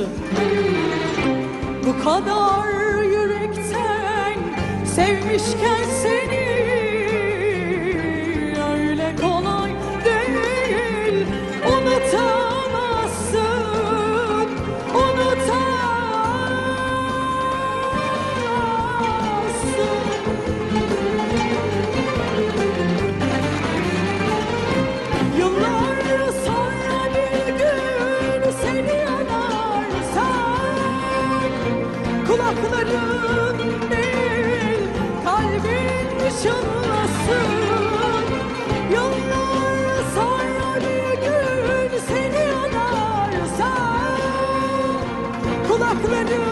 damlası Bu kadar yürekten sevmişken seni Kulakların değil kalbin çınlasın Yıllar sonra bir gün seni anarsan Kulakların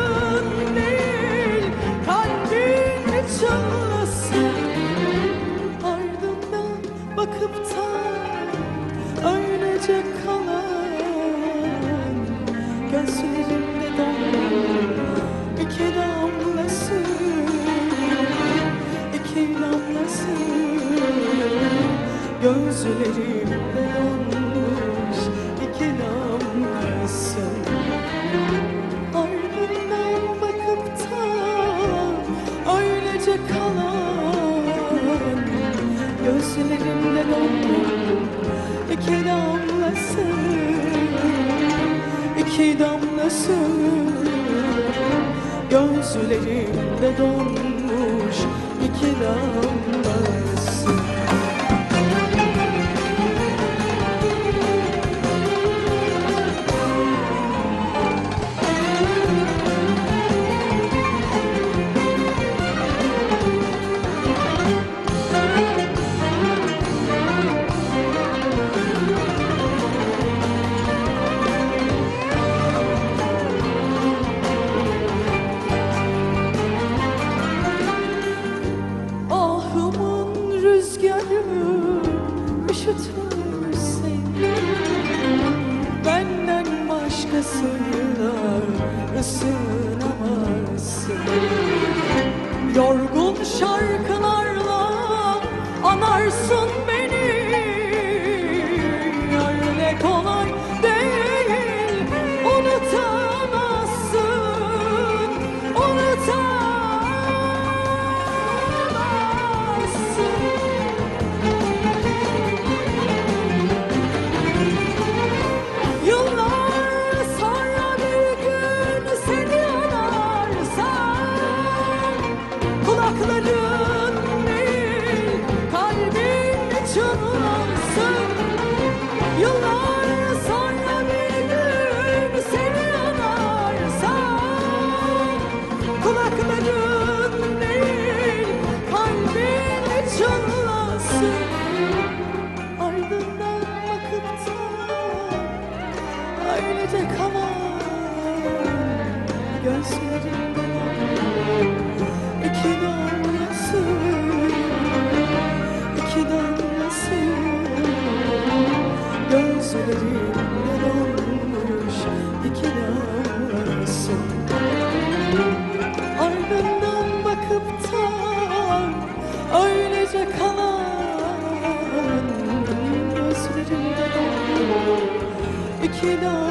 Gözlerimde yanmış iki damlası Ardından bakıp da öylece kalan Gözlerimde donmuş iki damlası iki damlası Gözlerimde donmuş iki damlası seni Benden başkasıyla ısınamazsın. Yorgun şarkılarla Kulakların değil kalbin çınlansın Yıllar sonra bir seni anarsam Kulakların değil kalbin çınlasın Ardından bakıp da iki damlası